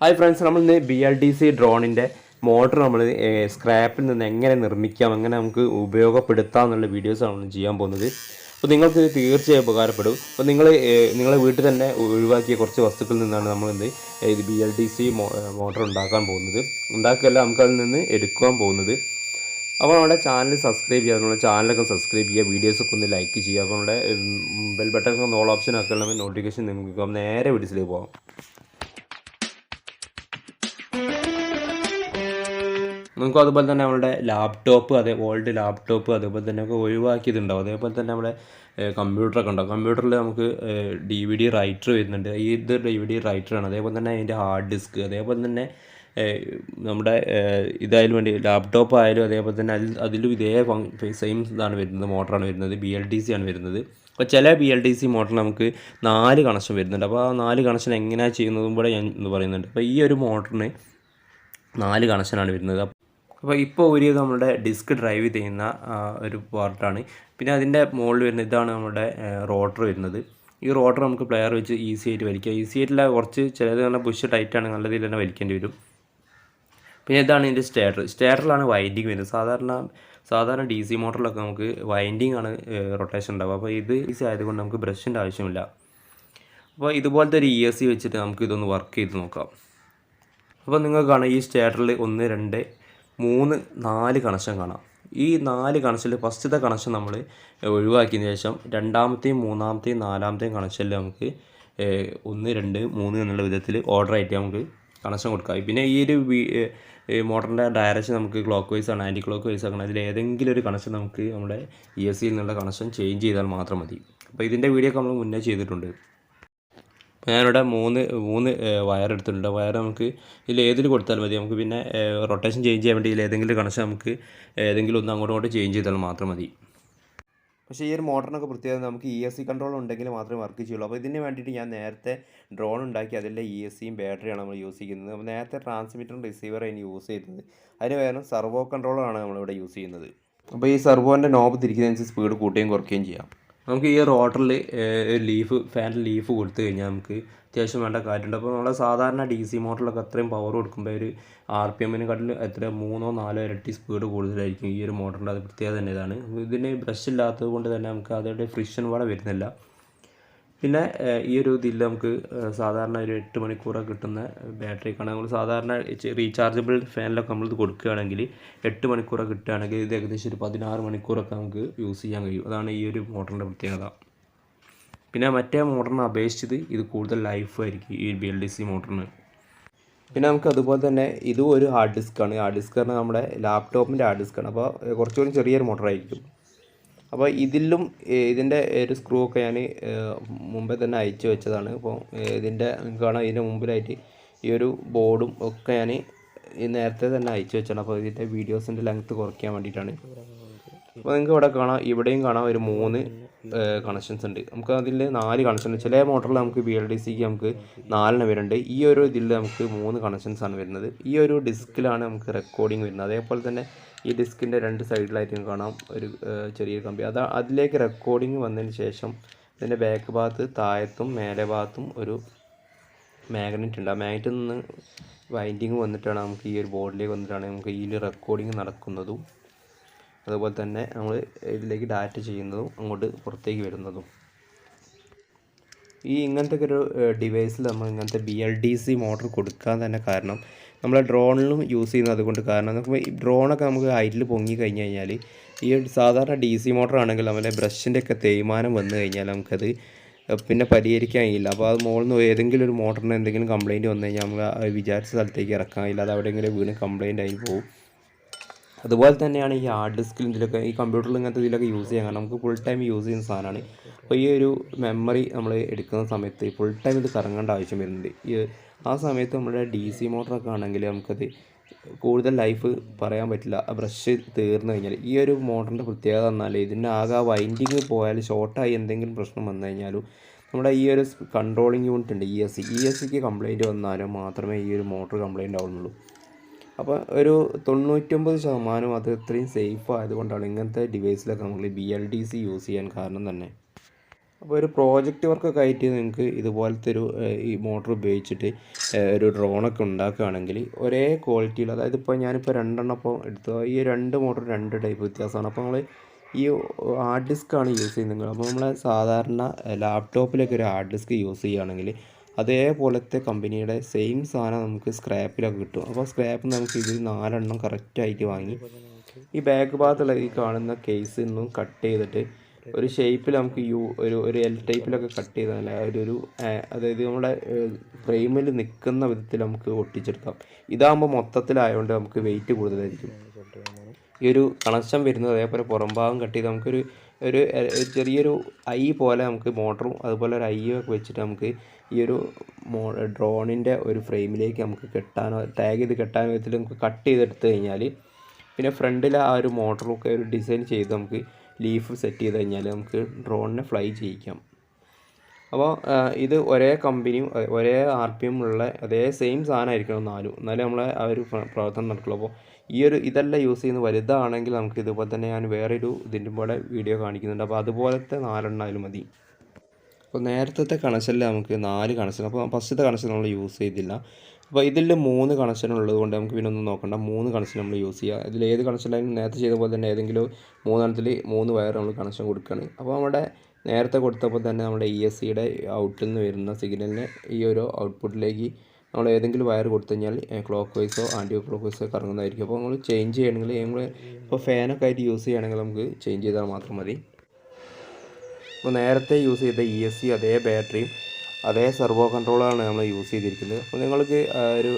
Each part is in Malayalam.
ഹായ് ഫ്രണ്ട്സ് നമ്മൾ ഇന്ന് ബി എൽ ഡി സി ഡ്രോണിന്റെ മോട്ടർ നമ്മൾ സ്ക്രാപ്പിൽ നിന്ന് എങ്ങനെ നിർമ്മിക്കാം എങ്ങനെ നമുക്ക് ഉപയോഗപ്പെടുത്താം എന്നുള്ള വീഡിയോസാണ് നമ്മൾ ചെയ്യാൻ പോകുന്നത്. അപ്പോൾ നിങ്ങൾക്ക് ഇത് തീർച്ചയായും ഉപകാരപ്പെടും. അപ്പോൾ നിങ്ങൾ നിങ്ങളെ വീട്ടിൽ തന്നെ ഒഴിവാക്കിയ കുറച്ച് വസ്തുക്കളിൽ നിന്നാണ് നമ്മൾ എന്ത് ഇത് B L D C motor ഉണ്ടാക്കാൻ പോകുന്നത്. ഉണ്ടാക്കുകയല്ല നമുക്ക് അതിൽ നിന്ന് എടുക്കാൻ പോകുന്നത്. അപ്പോൾ നമ്മുടെ ചാനൽ സബ്സ്ക്രൈബ് ചെയ്യുക നമ്മുടെ ചാനലൊക്കെ സബ്സ്ക്രൈബ് ചെയ്യുക വീഡിയോസൊക്കെ ഒന്ന് ലൈക്ക് ചെയ്യുക. അപ്പോൾ നമ്മുടെ ബെൽ ബട്ടൺ ഓൾ ഓപ്ഷൻ ആക്കുകയാണെങ്കിൽ നോട്ടിഫിക്കേഷൻ നിങ്ങൾക്ക് നേരെ വീഡിയോസിലേക്ക് പോകാം. നമുക്ക് അതുപോലെ തന്നെ നമ്മുടെ ലാപ്ടോപ്പ് അതേ ഓൾഡ് ലാപ്ടോപ്പ് അതേപോലെ തന്നെ ഒക്കെ ഒഴിവാക്കിയതുണ്ടാവും അതേപോലെ തന്നെ നമ്മുടെ കമ്പ്യൂട്ടറൊക്കെ ഉണ്ടാവും. കമ്പ്യൂട്ടറിൽ നമുക്ക് ഡി വി ഡി റൈറ്റർ വരുന്നുണ്ട്. ഈ ഇത് ഡി വി ഡി റൈറ്ററാണ് അതേപോലെ തന്നെ അതിന്റെ ഹാർഡ് ഡിസ്ക് അതേപോലെ തന്നെ നമ്മുടെ ഇതായാലും വേണ്ടി ലാപ്ടോപ്പ് ആയാലും അതേപോലെ തന്നെ അതിൽ അതിലും ഇതേ സെയിം ഇതാണ് വരുന്നത് മോട്ടറാണ് വരുന്നത് ബി എൽ ഡി സി ആണ് വരുന്നത്. അപ്പോൾ ചില B L D C motor നമുക്ക് നാല് കണക്ഷൻ വരുന്നുണ്ട്. അപ്പോൾ ആ നാല് കണക്ഷൻ എങ്ങനെയാണ് ചെയ്യുന്നതും കൂടെ ഞാൻ ഇന്ന് പറയുന്നുണ്ട്. അപ്പോൾ ഈ ഒരു മോട്ടറിന് നാല് കണക്ഷനാണ് വരുന്നത്. അപ്പോൾ ഇപ്പോൾ ഒരു നമ്മുടെ ഡിസ്ക് ഡ്രൈവ് ചെയ്യുന്ന ഒരു പാർട്ടാണ്. പിന്നെ അതിന്റെ മുകളിൽ വരുന്ന ഇതാണ് നമ്മുടെ റോട്ടർ വരുന്നത്. ഈ റോട്ടർ നമുക്ക് പ്ലെയർ വെച്ച് ഈസി ആയിട്ട് വലിക്കാം. ഈസി ആയിട്ടില്ല കുറച്ച് ചിലത് നല്ല പുഷ് ടൈറ്റാണ് നല്ല രീതിയിൽ തന്നെ വലിക്കേണ്ടി വരും. പിന്നെ ഇതാണ് ഇതിന്റെ സ്റ്റേറ്റർ സ്റ്റേറ്ററിലാണ് വൈൻഡിങ് വരുന്നത്. സാധാരണ സാധാരണ ഡി സി മോട്ടറിലൊക്കെ നമുക്ക് വൈൻഡിങ് ആണ് റൊട്ടേഷൻ ഉണ്ടാവുക. അപ്പോൾ ഇത് ഈസി ആയതുകൊണ്ട് നമുക്ക് ബ്രഷിന്റെ ആവശ്യമില്ല. അപ്പോൾ ഇതുപോലത്തെ ഒരു ഇ എസ് സി വെച്ചിട്ട് നമുക്ക് ഇതൊന്ന് വർക്ക് ചെയ്ത് നോക്കാം. അപ്പോൾ നിങ്ങൾക്ക് കാണാം ഈ സ്റ്റേറ്ററിൽ ഒന്ന് രണ്ട് മൂന്ന് നാല് കണക്ഷൻ കാണാം. ഈ നാല് കണക്ഷനിൽ ഫസ്റ്റത്തെ കണക്ഷൻ നമ്മൾ ഒഴിവാക്കിയതിന് ശേഷം രണ്ടാമത്തെയും മൂന്നാമത്തെയും നാലാമത്തെയും കണക്ഷനിൽ നമുക്ക് ഒന്ന് രണ്ട് മൂന്ന് എന്നുള്ള വിധത്തിൽ ഓർഡർ ആയിട്ട് നമുക്ക് കണക്ഷൻ കൊടുക്കാം. പിന്നെ ഈ ഒരു മോട്ടറിന്റെ ഡയറക്ഷൻ നമുക്ക് ക്ലോക്ക് വൈസ് ആണ് ആന്റി ക്ലോക്ക് വൈസ് ആക്കണം അതിൽ ഏതെങ്കിലും ഒരു കണക്ഷൻ നമുക്ക് നമ്മുടെ ഇ എസ് സിയിൽ നിന്നുള്ള കണക്ഷൻ ചേഞ്ച് ചെയ്താൽ മാത്രം മതി. അപ്പോൾ ഇതിന്റെ വീഡിയോ ഒക്കെ നമ്മൾ മുന്നേ ചെയ്തിട്ടുണ്ട്. ഞാനിവിടെ മൂന്ന് മൂന്ന് വയർ എടുത്തിട്ടുണ്ട്. വയർ നമുക്ക് ഇതിൽ ഏതിൽ കൊടുത്താൽ മതി. നമുക്ക് പിന്നെ റൊട്ടേഷൻ ചേഞ്ച് ചെയ്യാൻ വേണ്ടി ഏതെങ്കിലും കണക്ഷൻ നമുക്ക് ഏതെങ്കിലും ഒന്ന് അങ്ങോട്ടും ഇങ്ങോട്ടും ചേഞ്ച് ചെയ്താൽ മാത്രം മതി. പക്ഷേ ഈ ഒരു മോട്ടറിനൊക്കെ പ്രത്യേകത നമുക്ക് ഇ എസ് സി കൺട്രോൾ ഉണ്ടെങ്കിൽ മാത്രമേ വർക്ക് ചെയ്യുള്ളൂ. അപ്പോൾ ഇതിന് വേണ്ടിയിട്ട് ഞാൻ നേരത്തെ ഡ്രോൺ ഉണ്ടാക്കി അതിലെ ഇ എസ് സിയും ബാറ്ററിയാണ് നമ്മൾ യൂസ് ചെയ്യുന്നത്. അപ്പോൾ നേരത്തെ ട്രാൻസ്മിറ്ററും റിസീവറും അതിന് യൂസ് ചെയ്തത്. അതിന് പകരം സർവോ കൺട്രോളറാണ് നമ്മളിവിടെ യൂസ് ചെയ്യുന്നത്. അപ്പോൾ ഈ സർവോന്റെ നോബ് തിരിക്കുന്നതനുസരിച്ച് സ്പീഡ് കൂട്ടുകയും കുറയ്ക്കുകയും ചെയ്യാം. നമുക്ക് ഈ ഒരു റോട്ടറിൽ ലീഫ് ഫാനിൽ ലീഫ് കൊടുത്തു കഴിഞ്ഞാൽ നമുക്ക് അത്യാവശ്യം വേണ്ട കാര്യമുണ്ട്. അപ്പോൾ നമ്മളെ സാധാരണ ഡി സി മോട്ടറിലൊക്കെ അത്രയും പവർ കൊടുക്കുമ്പോൾ ഒരു ആർ പി എമ്മിനെക്കാട്ടിൽ എത്ര മൂന്നോ നാലോ ഇരട്ടി സ്പീഡ് കൂടുതലായിരിക്കും ഈ ഒരു മോട്ടറിന്റെ അത് പ്രത്യേകത തന്നെ ഇതാണ്. ഇതിന് ബ്രഷ് ഇല്ലാത്തത് കൊണ്ട് തന്നെ നമുക്ക് അതിന്റെ ഫ്രിഷൻ ഇവിടെ വരുന്നില്ല. പിന്നെ ഈ ഒരു ഇതിൽ നമുക്ക് സാധാരണ ഒരു എട്ട് മണിക്കൂറൊക്കെ കിട്ടുന്ന ബാറ്ററിക്കാണ്. നമ്മൾ സാധാരണ റീചാർജബിൾ ഫാനിലൊക്കെ നമ്മളിത് കൊടുക്കുകയാണെങ്കിൽ എട്ട് മണിക്കൂറൊക്കെ കിട്ടുകയാണെങ്കിൽ ഇത് ഏകദേശം ഒരു പതിനാറ് മണിക്കൂറൊക്കെ നമുക്ക് യൂസ് ചെയ്യാൻ കഴിയും. അതാണ് ഈ ഒരു മോട്ടറിന്റെ പ്രത്യേകത. പിന്നെ മറ്റേ മോട്ടറിനെ അപേക്ഷിച്ചത് ഇത് കൂടുതൽ ലൈഫ് ആയിരിക്കും ഈ ബി എൽ ഡി സി മോട്ടറിന് പിന്നെ നമുക്ക് അതുപോലെ തന്നെ ഇതും ഒരു ഹാർഡ് ഡിസ്ക്കാണ് ഹാർഡ് ഡിസ്ക് പറഞ്ഞാൽ നമ്മുടെ ലാപ്ടോപ്പിന്റെ ഹാർഡ് ഡിസ്ക്കാണ് അപ്പോൾ കുറച്ചുകൂടി ചെറിയൊരു മോട്ടറായിരിക്കും അപ്പോൾ ഇതിലും ഇതിന്റെ ഒരു സ്ക്രൂ ഒക്കെ ഞാൻ മുമ്പേ തന്നെ അയച്ചു വെച്ചതാണ്. അപ്പോൾ ഇതിന്റെ നിങ്ങൾക്ക് കാണാം ഇതിന്റെ മുമ്പിലായിട്ട് ഈ ഒരു ബോർഡും ഒക്കെ ഞാൻ നേരത്തെ തന്നെ അയച്ചു വെച്ചാണ് അപ്പോൾ ഇതിന്റെ വീഡിയോസിന്റെ ലെങ്ത്ത് കുറയ്ക്കാൻ വേണ്ടിയിട്ടാണ്. അപ്പോൾ നിങ്ങൾക്ക് ഇവിടെ കാണാം ഇവിടെയും കാണാം ഒരു മൂന്ന് കണക്ഷൻസ് ഉണ്ട്. നമുക്ക് അതിൽ നാല് കണക്ഷൻ ചില മോട്ടറിൽ നമുക്ക് ബി എൽ ഡി സിക്ക് നമുക്ക് നാലെണ്ണം വരുന്നുണ്ട്. ഈ ഒരു ഇതിൽ നമുക്ക് മൂന്ന് കണക്ഷൻസ് ആണ് വരുന്നത്. ഈ ഒരു ഡിസ്കിലാണ് നമുക്ക് റെക്കോർഡിംഗ് വരുന്നത്. അതേപോലെ തന്നെ ഈ ഡിസ്കിന്റെ രണ്ട് സൈഡിലായിട്ട് കാണാം. ഒരു ചെറിയ ചെറിയൊരു കമ്പി. അത് അതിലേക്ക് റെക്കോർഡിംഗ് വന്നതിന് ശേഷം ഇതിന്റെ ബാക്ക് ഭാഗത്ത് താഴത്തും മേലെ ഭാഗത്തും ഒരു മാഗ്നറ്റ് ഉണ്ട്. ആ മാഗ്നറ്റിൽ നിന്ന് വൈൻഡിങ് വന്നിട്ടാണ് നമുക്ക് ഈ ഒരു ബോർഡിലേക്ക് വന്നിട്ടാണ് നമുക്ക് ഈ റെക്കോർഡിങ് നടക്കുന്നതും. അതുപോലെ തന്നെ നമ്മൾ ഇതിലേക്ക് ഡാറ്റ ചെയ്യുന്നതും അങ്ങോട്ട് പുറത്തേക്ക് വരുന്നതും. ഈ ഇങ്ങനത്തെ ഒക്കെ ഒരു ഡിവൈസിൽ നമ്മൾ ഇങ്ങനത്തെ B L D C motor കൊടുക്കാൻ തന്നെ കാരണം നമ്മൾ ഡ്രോണിലും യൂസ് ചെയ്യുന്നത് അതുകൊണ്ട് കാരണം നമുക്ക് ഈ ഡ്രോണൊക്കെ നമുക്ക് ഹൈറ്റിൽ പൊങ്ങി കഴിഞ്ഞ് കഴിഞ്ഞാൽ ഈ സാധാരണ ഡി സി മോട്ടർ ആണെങ്കിൽ നമ്മളെ ബ്രഷിന്റെ ഒക്കെ തേയ്മാനം വന്നു കഴിഞ്ഞാൽ നമുക്കത് പിന്നെ പരിഹരിക്കാൻ അപ്പോൾ അത് മുകളിൽ നിന്ന് ഏതെങ്കിലും ഒരു മോട്ടറിന് എന്തെങ്കിലും കംപ്ലയിന്റ് വന്നു കഴിഞ്ഞാൽ നമുക്ക് വിചാരിച്ച സ്ഥലത്തേക്ക് ഇറക്കാൻ കഴിയില്ല. അത് എവിടെയെങ്കിലും വീണ് കംപ്ലയിന്റ് ആയി പോകും അതുപോലെ തന്നെയാണ് ഈ ഹാർഡ് ഡിസ്കിൽ ഇതിലൊക്കെ ഈ കമ്പ്യൂട്ടറിൽ ഇങ്ങനത്തെ ഇതിലൊക്കെ യൂസ് ചെയ്യാൻ. കാരണം നമുക്ക് ഫുൾ ടൈം യൂസ് ചെയ്യുന്ന സാധനമാണ്. അപ്പോൾ ഈ ഒരു മെമ്മറി നമ്മൾ എടുക്കുന്ന സമയത്ത് ഫുൾ ടൈം ഇത് കറങ്ങേണ്ട ആവശ്യം വരുന്നുണ്ട്. ഈ ആ സമയത്ത് നമ്മുടെ ഡി സി മോട്ടറൊക്കെ ആണെങ്കിൽ നമുക്കത് കൂടുതൽ ലൈഫ് പറയാൻ പറ്റില്ല. ബ്രഷ് തീർന്നു കഴിഞ്ഞാൽ ഈ ഒരു മോട്ടറിന്റെ പ്രത്യേകത എന്നാൽ ഇതിന്റെ ആകെ വൈൻഡിങ് പോയാൽ ഷോർട്ടായി എന്തെങ്കിലും പ്രശ്നം വന്നു കഴിഞ്ഞാലും നമ്മുടെ ഈ ഒരു കൺട്രോളിങ് യൂണിറ്റ് ഉണ്ട് E S C E S സിക്ക് കംപ്ലയിന്റ് വന്നാലും മാത്രമേ ഈ ഒരു മോട്ടർ കംപ്ലയിന്റ് ആവുന്നുള്ളൂ. അപ്പോൾ ഒരു തൊണ്ണൂറ്റൊമ്പത് ശതമാനം അത് ഇത്രയും സേഫ് ആയതുകൊണ്ടാണ് ഇങ്ങനത്തെ ഡിവൈസിലൊക്കെ നമ്മൾ B L D C use ചെയ്യാൻ കാരണം തന്നെ. അപ്പോൾ ഒരു പ്രോജക്റ്റ് വർക്കൊക്കെ ആയിട്ട് നിങ്ങൾക്ക് ഇതുപോലത്തെ ഒരു ഈ മോട്ടർ ഉപയോഗിച്ചിട്ട് ഒരു ഡ്രോണൊക്കെ ഉണ്ടാക്കുകയാണെങ്കിൽ ഒരേ ക്വാളിറ്റിയിൽ അതായത് ഇപ്പോൾ ഞാനിപ്പോൾ രണ്ടെണ്ണം ഇപ്പോൾ എടുത്തു. ഈ രണ്ട് മോട്ടർ രണ്ട് ടൈപ്പ് വ്യത്യാസമാണ്. അപ്പോൾ നമ്മൾ ഈ ഹാർഡ് ഡിസ്ക് ആണ് യൂസ് ചെയ്യുന്നത്. അപ്പോൾ നമ്മൾ സാധാരണ ലാപ്ടോപ്പിലൊക്കെ ഒരു ഹാർഡ് ഡിസ്ക് യൂസ് ചെയ്യുകയാണെങ്കിൽ അതേപോലത്തെ കമ്പനിയുടെ സെയിം സാധനം നമുക്ക് സ്ക്രാപ്പിലൊക്കെ കിട്ടും. അപ്പോൾ സ്ക്രാപ്പ് നമുക്ക് ഇതിൽ നാലെണ്ണം കറക്റ്റായിട്ട് വാങ്ങി. ഈ ബാക്ക് ഭാഗത്തുള്ള ഈ കാണുന്ന കേസ് നിന്നും കട്ട് ചെയ്തിട്ട് ഒരു ഷേപ്പിൽ നമുക്ക് യു ഒരു ഒരു എൽ ടൈപ്പിലൊക്കെ കട്ട് ചെയ്താൽ ഒരു ഒരു അതായത് നമ്മുടെ ഫ്രെയിമിൽ നിൽക്കുന്ന വിധത്തിൽ നമുക്ക് ഒട്ടിച്ചെടുക്കാം. ഇതാകുമ്പോൾ മൊത്തത്തിലായതുകൊണ്ട് നമുക്ക് വെയിറ്റ് കൂടുതലായിരിക്കും. ഈ ഒരു കണക്ഷൻ വരുന്നത് അതേപോലെ പുറംഭാഗം കട്ട് ചെയ്ത് നമുക്കൊരു ഒരു ചെറിയൊരു ഐ പോലെ നമുക്ക് മോട്ടറും അതുപോലെ ഒരു ഐ ഒക്കെ വെച്ചിട്ട് നമുക്ക് ഈ ഒരു മോ ഡ്രോണിന്റെ ഒരു ഫ്രെയിമിലേക്ക് നമുക്ക് കെട്ടാനോ ടാഗ് ചെയ്ത് കെട്ടാനോ വിധത്തിൽ നമുക്ക് കട്ട് ചെയ്തെടുത്ത് കഴിഞ്ഞാൽ പിന്നെ ഫ്രണ്ടിൽ ആ ഒരു മോട്ടറൊക്കെ ഒരു ഡിസൈൻ ചെയ്ത് നമുക്ക് ലീഫ് സെറ്റ് ചെയ്ത് കഴിഞ്ഞാൽ നമുക്ക് ഡ്രോണിനെ ഫ്ലൈ ചെയ്യിക്കാം. അപ്പോൾ ഇത് ഒരേ കമ്പനിയും ഒരേ ആർ പി എം ഉള്ള അതേ സെയിം സാധനമായിരിക്കണം നാലും. എന്നാലേ നമ്മളെ ആ ഒരു പ്ര- പ്രവർത്തനം നടക്കുള്ളൂ. അപ്പോൾ ഈ ഒരു ഇതല്ല യൂസ് ചെയ്യുന്നത്. വലുതാണെങ്കിൽ നമുക്ക് ഇതുപോലെ തന്നെ ഞാൻ വേറൊരു ഇതിന്റെ പോലെ വീഡിയോ കാണിക്കുന്നുണ്ട്. അപ്പോൾ അതുപോലത്തെ നാലെണ്ണായാലും മതി. അപ്പോൾ നേരത്തെ കണക്ഷനിൽ നമുക്ക് നാല് കണക്ഷൻ അപ്പോൾ ഫസ്റ്റത്തെ കണക്ഷൻ നമ്മൾ യൂസ് ചെയ്തില്ല. അപ്പോൾ ഇതിൽ മൂന്ന് കണക്ഷൻ ഉള്ളത് കൊണ്ട് നമുക്ക് പിന്നെ ഒന്നും നോക്കണ്ട. മൂന്ന് കണക്ഷൻ നമ്മൾ യൂസ് ചെയ്യുക ഇതിൽ ഏത് കണക്ഷനിലായാലും നേരത്തെ ചെയ്ത പോലെ തന്നെ ഏതെങ്കിലും മൂന്നെണ്ണത്തിൽ മൂന്ന് വയർ നമ്മൾ കണക്ഷൻ കൊടുക്കുകയാണ് അപ്പോൾ നമ്മുടെ നേരത്തെ കൊടുത്തപ്പോൾ തന്നെ നമ്മുടെ ഇ എസ് സിയുടെ ഔട്ടിൽ നിന്ന് വരുന്ന സിഗ്നലിനെ ഈ ഒരു ഔട്ട്പുട്ടിലേക്ക് നമ്മൾ ഏതെങ്കിലും വയർ കൊടുത്തു കഴിഞ്ഞാൽ ക്ലോക്ക് വൈസോ ആന്റി ക്ലോക്ക് വൈസോ കറങ്ങുന്നതായിരിക്കും അപ്പോൾ നമ്മൾ ചേഞ്ച് ചെയ്യണമെങ്കിൽ നമ്മൾ ഇപ്പോൾ ഫാനൊക്കെ ആയിട്ട് യൂസ് ചെയ്യുകയാണെങ്കിൽ നമുക്ക് ചേഞ്ച് ചെയ്താൽ മാത്രം മതി. അപ്പോൾ നേരത്തെ യൂസ് ചെയ്ത ഇ എസ് സി അതേ ബാറ്ററിയും അതേ സെർവോ കൺട്രോളാണ് നമ്മൾ യൂസ് ചെയ്തിരിക്കുന്നത്. അപ്പോൾ നിങ്ങൾക്ക് ഒരു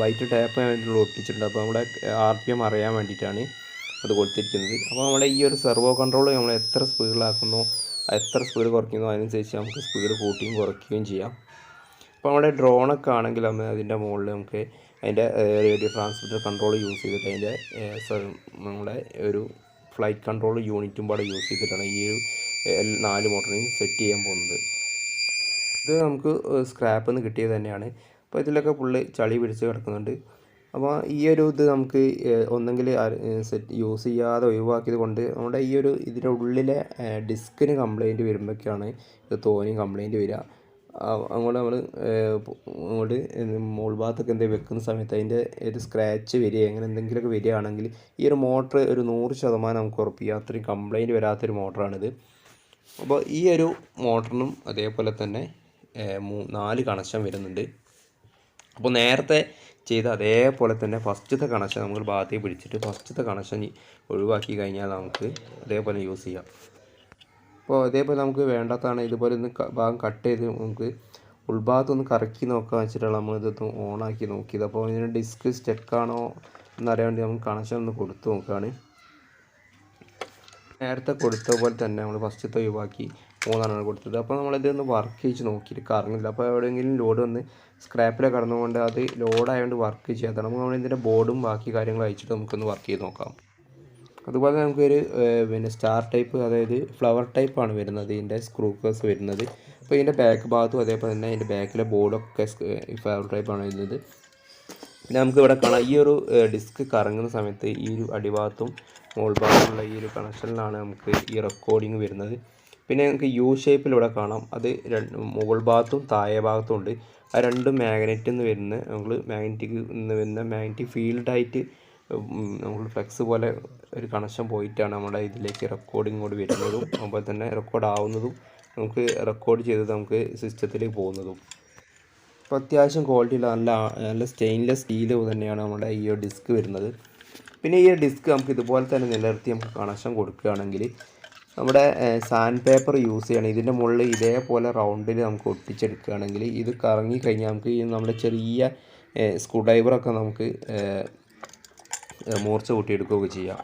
വൈറ്റ് ടാപ്പ് വേണ്ടിയിട്ടുള്ള ഒട്ടിച്ചിട്ടുണ്ട്. അപ്പോൾ നമ്മുടെ ആർ പി എം അറിയാൻ വേണ്ടിയിട്ടാണ് അത് കൊടുത്തിരിക്കുന്നത്. അപ്പോൾ നമ്മുടെ ഈ ഒരു സെർവോ കൺട്രോൾ നമ്മൾ എത്ര സ്പീഡിലാക്കുന്നു എത്ര സ്പീഡ് കുറയ്ക്കുന്നു അതിനനുസരിച്ച് നമുക്ക് സ്പീഡ് കൂട്ടുകയും കുറയ്ക്കുകയും ചെയ്യാം. അപ്പോൾ നമ്മുടെ ഡ്രോണൊക്കെ ആണെങ്കിൽ നമ്മൾ അതിന്റെ മുകളിൽ നമുക്ക് അതിന്റെ റേഡിയോ ട്രാൻസ്മിറ്റർ കൺട്രോൾ യൂസ് ചെയ്തിട്ട് അതിന്റെ നമ്മുടെ ഒരു ഫ്ലൈറ്റ് കൺട്രോൾ യൂണിറ്റും പാടെ യൂസ് ചെയ്തിട്ടാണ് ഈ ഒരു നാല് മോട്ടറിനെയും സെറ്റ് ചെയ്യാൻ പോകുന്നത്. ഇത് നമുക്ക് സ്ക്രാപ്പിൽ നിന്ന് കിട്ടിയത് തന്നെയാണ്. അപ്പോൾ ഇതിലൊക്കെ പുള്ളി ചളി പിടിച്ച് കിടക്കുന്നുണ്ട്. അപ്പോൾ ഈ ഒരു ഇത് നമുക്ക് ഒന്നെങ്കിൽ സെറ്റ് യൂസ് ചെയ്യാതെ ഒഴിവാക്കിയത് കൊണ്ട് നമ്മുടെ ഈ ഒരു ഇതിന്റെ ഉള്ളിലെ ഡിസ്കിന് കംപ്ലൈന്റ് വരുമ്പോഴൊക്കെയാണ് ഇത് തോന്നി കംപ്ലൈന്റ് വരിക. അങ്ങോട്ട് നമ്മൾ അങ്ങോട്ട് മോൾ ഭാഗത്തൊക്കെ എന്തെങ്കിലും വെക്കുന്ന സമയത്ത് അതിന്റെ ഒരു സ്ക്രാച്ച് വരിക അങ്ങനെ എന്തെങ്കിലുമൊക്കെ വരികയാണെങ്കിൽ ഈ ഒരു മോട്ടർ ഒരു നൂറ് ശതമാനം നമുക്ക് ഉറപ്പിക്കാം. അത്രയും കംപ്ലൈന്റ് വരാത്തൊരു മോട്ടറാണിത്. അപ്പോൾ ഈ ഒരു മോട്ടറിനും അതേപോലെ തന്നെ നാല് കണക്ഷൻ വരുന്നുണ്ട്. അപ്പോൾ നേരത്തെ ചെയ്ത അതേപോലെ തന്നെ ഫസ്റ്റത്തെ കണക്ഷൻ നമ്മൾ ഭാഗത്തേക്ക് പിടിച്ചിട്ട് ഫസ്റ്റത്തെ കണക്ഷൻ ഒഴിവാക്കി കഴിഞ്ഞാൽ നമുക്ക് അതേപോലെ യൂസ് ചെയ്യാം. അപ്പോൾ അതേപോലെ നമുക്ക് വേണ്ടാത്തതാണ് ഇതുപോലെ ഒന്ന് ഭാഗം കട്ട് ചെയ്ത് നമുക്ക് ഉൾഭാഗത്തൊന്ന് കറക്കി നോക്കാൻ വെച്ചിട്ടാണ് നമ്മൾ ഇതൊന്ന് ഓണാക്കി നോക്കിയത്. അപ്പോൾ ഇതിന് ഡിസ്ക് സ്റ്റെക്കാണോ എന്നറിയാൻ വേണ്ടി നമുക്ക് കണക്ഷൻ ഒന്ന് കൊടുത്തു നോക്കുകയാണ്. നേരത്തെ കൊടുത്ത പോലെ തന്നെ നമ്മൾ ഫസ്റ്റത്തെ ഒഴിവാക്കി മൂന്നാണ് കൊടുത്തത്. അപ്പോൾ നമ്മളിതൊന്ന് വർക്ക് ചെയ്ത് നോക്കിയിട്ട് കറങ്ങില്ല. അപ്പോൾ എവിടെയെങ്കിലും ലോഡ് വന്ന് സ്ക്രാപ്പിലെ കടന്നുകൊണ്ട് അത് ലോഡായതുകൊണ്ട് വർക്ക് ചെയ്യാത്തതാണ്. നമുക്ക് നമ്മൾ ഇതിന്റെ ബോർഡും ബാക്കി കാര്യങ്ങളും അയച്ചിട്ട് നമുക്കൊന്ന് വർക്ക് ചെയ്ത് നോക്കാം. അതുപോലെ നമുക്കൊരു പിന്നെ സ്റ്റാർ ടൈപ്പ് അതായത് ഫ്ലവർ ടൈപ്പാണ് വരുന്നത്. ഇതിന്റെ സ്ക്രൂ കേസ് വരുന്നത്. അപ്പോൾ ഇതിന്റെ ബാക്ക് ഭാഗത്തും അതേപോലെ തന്നെ ഇതിന്റെ ബാക്കിലെ ബോർഡൊക്കെ ഫ്ലവർ ടൈപ്പാണ് വരുന്നത്. പിന്നെ നമുക്ക് ഇവിടെ കാണാം ഈ ഒരു ഡിസ്ക് കറങ്ങുന്ന സമയത്ത് ഈ ഒരു അടിഭാഗത്തും മോൾ ഭാഗത്തുള്ള ഈ ഒരു കണക്ഷനിലാണ് നമുക്ക് ഈ റെക്കോർഡിങ് വരുന്നത്. പിന്നെ നമുക്ക് യു ഷേപ്പിൽ ഇവിടെ കാണാം. അത് രണ്ട് മുകൾ ഭാഗത്തും താഴെ ഭാഗത്തും ഉണ്ട്. ആ രണ്ടും മാഗ്നറ്റിൽ നിന്ന് വരുന്ന നമ്മൾ മാഗ്നറ്റിക് നിന്ന് വരുന്ന മാഗ്നറ്റിക് ഫീൽഡായിട്ട് നമ്മൾ ഫ്ലെക്സ് പോലെ ഒരു കണക്ഷൻ പോയിട്ടാണ് നമ്മുടെ ഇതിലേക്ക് റെക്കോർഡിങ് കൂടി വരുന്നതും അതുപോലെ തന്നെ റെക്കോർഡ് ആവുന്നതും നമുക്ക് റെക്കോർഡ് ചെയ്തത് നമുക്ക് സിസ്റ്റത്തിലേക്ക് പോകുന്നതും. അപ്പോൾ അത്യാവശ്യം ക്വാളിറ്റിയുള്ള നല്ല നല്ല സ്റ്റെയിൻലെസ് സ്റ്റീൽ തന്നെയാണ് നമ്മുടെ ഈ ഒരു ഡിസ്ക് വരുന്നത്. പിന്നെ ഈ ഒരു ഡിസ്ക് നമുക്ക് ഇതുപോലെ തന്നെ നിലനിർത്തി നമുക്ക് കണക്ഷൻ കൊടുക്കുകയാണെങ്കിൽ നമ്മുടെ സാൻഡ് പേപ്പർ യൂസ് ചെയ്യണം. ഇതിന്റെ മുകളിൽ ഇതേപോലെ റൗണ്ടിൽ നമുക്ക് ഒട്ടിച്ചെടുക്കുകയാണെങ്കിൽ ഇത് കറങ്ങി കഴിഞ്ഞാൽ നമുക്ക് ഈ നമ്മുടെ ചെറിയ സ്ക്രൂ ഡ്രൈവറൊക്കെ നമുക്ക് മൂർച്ച കൂട്ടിയെടുക്കുകയൊക്കെ ചെയ്യാം.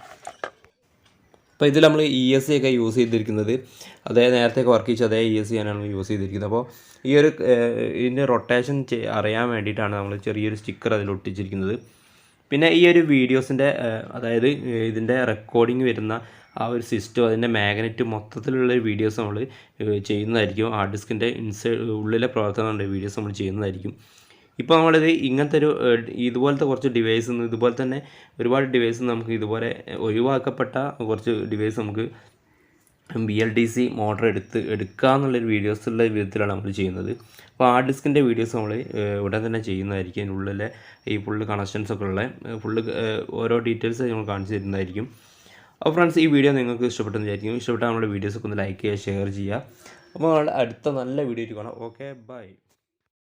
അപ്പോൾ ഇതിൽ നമ്മൾ ഇ എസ് സി ഒക്കെ യൂസ് ചെയ്തിരിക്കുന്നത് അതേ നേരത്തെ വർക്ക് ചെയ്ത് അതേ ഇ എസ് സി ആണ് യൂസ് ചെയ്തിരിക്കുന്നത്. അപ്പോൾ ഈ ഒരു ഇതിന്റെ റൊട്ടേഷൻ അറിയാൻ വേണ്ടിയിട്ടാണ് നമ്മൾ ചെറിയൊരു സ്റ്റിക്കർ അതിൽ ഒട്ടിച്ചിരിക്കുന്നത്. പിന്നെ ഈ ഒരു വീഡിയോസിന്റെ അതായത് ഇതിന്റെ റെക്കോർഡിങ് വരുന്ന ആ ഒരു സിസ്റ്റം അതിന്റെ മാഗ്നറ്റ് മൊത്തത്തിലുള്ള വീഡിയോസ് നമ്മൾ ചെയ്യുന്നതായിരിക്കും. ആ ഡിസ്കിന്റെ ഇൻസൈഡ് ഉള്ളിലെ പ്രവർത്തനമുണ്ട് വീഡിയോസ് നമ്മൾ ചെയ്യുന്നതായിരിക്കും. ഇപ്പോൾ നമ്മളിത് ഇങ്ങനത്തെ ഒരു ഇതുപോലത്തെ കുറച്ച് ഡിവൈസ് ഇതുപോലെ തന്നെ ഒരുപാട് ഡിവൈസ് നമുക്ക് ഇതുപോലെ ഒഴിവാക്കപ്പെട്ട കുറച്ച് ഡിവൈസ് നമുക്ക് B L D C motor എടുത്ത് എടുക്കുക എന്നുള്ളൊരു വീഡിയോസുള്ള വിധത്തിലാണ് നമ്മൾ ചെയ്യുന്നത്. അപ്പോൾ ഹാർഡ് ഡിസ്കിന്റെ വീഡിയോസ് നമ്മൾ ഉടൻ തന്നെ ചെയ്യുന്നതായിരിക്കും. അതിനുള്ളിലെ ഈ ഫുള്ള് കണക്ഷൻസ് ഒക്കെ ഉള്ള ഫുള്ള് ഓരോ ഡീറ്റെയിൽസ് നമ്മൾ കാണിച്ചു തരുന്നതായിരിക്കും. അപ്പോൾ ഫ്രണ്ട്സ് ഈ വീഡിയോ നിങ്ങൾക്ക് ഇഷ്ടപ്പെട്ടെന്ന് വിചാരിക്കും ഇഷ്ടപ്പെട്ടാൽ നമ്മുടെ വീഡിയോസൊക്കെ ഒന്ന് ലൈക്ക് ചെയ്യുക ഷെയർ ചെയ്യുക. അപ്പോൾ അടുത്ത നല്ല വീഡിയോ കാണാം. Okay bye